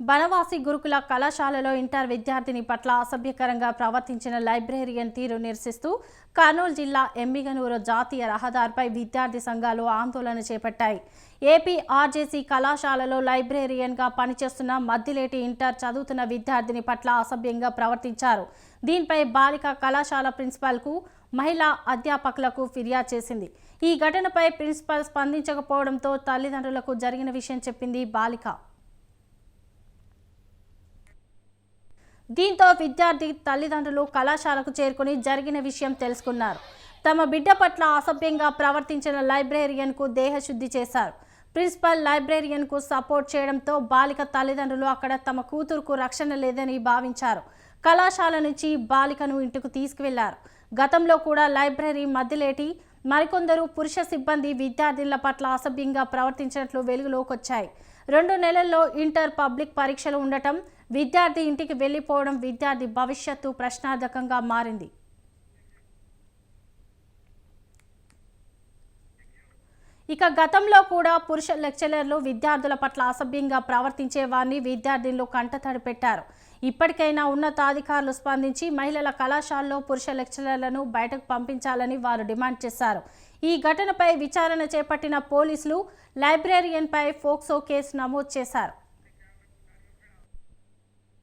బనవాసి గురుకుల కళాశాలలో ఇంటర్ విద్యార్థిని పట్ల అసభ్యకరంగా ప్రవర్తించిన లైబ్రేరియన్ తీరు నిరసిస్తూ కర్నూలు జిల్లా ఎమ్మిగనూరు జాతీయ రహదారిపై విద్యార్థి సంఘాలు ఆందోళన చేపట్టాయి. ఏపీ ఆర్జేసీ కళాశాలలో లైబ్రేరియన్గా పనిచేస్తున్న మద్దిలేటి ఇంటర్ చదువుతున్న విద్యార్థిని పట్ల అసభ్యంగా ప్రవర్తించారు. దీనిపై బాలిక కళాశాల ప్రిన్సిపాల్కు మహిళా అధ్యాపకులకు ఫిర్యాదు చేసింది. ఈ ఘటనపై ప్రిన్సిపాల్ స్పందించకపోవడంతో తల్లిదండ్రులకు జరిగిన విషయం చెప్పింది బాలిక. దీంతో విద్యార్థి తల్లిదండ్రులు కళాశాలకు చేరుకుని జరిగిన విషయం తెలుసుకున్నారు. తమ బిడ్డ పట్ల అసభ్యంగా ప్రవర్తించిన లైబ్రేరియన్కు దేహశుద్ధి చేశారు. ప్రిన్సిపల్ లైబ్రేరియన్కు సపోర్ట్ చేయడంతో బాలిక తల్లిదండ్రులు అక్కడ తమ కూతురుకు రక్షణ లేదని భావించారు. కళాశాల నుంచి బాలికను ఇంటికి తీసుకువెళ్ళారు. గతంలో కూడా లైబ్రరీ మధ్యలేటి మరికొందరు పురుష సిబ్బంది విద్యార్థుల పట్ల అసభ్యంగా ప్రవర్తించినట్లు వెలుగులోకొచ్చాయి. రెండు నెలల్లో ఇంటర్ పబ్లిక్ పరీక్షలు ఉండటం విద్యార్థి ఇంటికి వెళ్ళిపోవడం విద్యార్థి భవిష్యత్తు ప్రశ్నార్థకంగా మారింది. ఇక గతంలో కూడా పురుష లెక్చరర్లు విద్యార్థుల పట్ల అసభ్యంగా ప్రవర్తించే వారిని విద్యార్థినులు కంటతడి పెట్టారు. ఇప్పటికైనా ఉన్నతాధికారులు స్పందించి మహిళల కళాశాలలో పురుష లెక్చరర్లను బయటకు పంపించాలని వారు డిమాండ్ చేశారు. ఈ ఘటనపై విచారణ చేపట్టిన పోలీసులు లైబ్రేరియన్పై ఫోక్సో కేసు నమోదు చేశారు.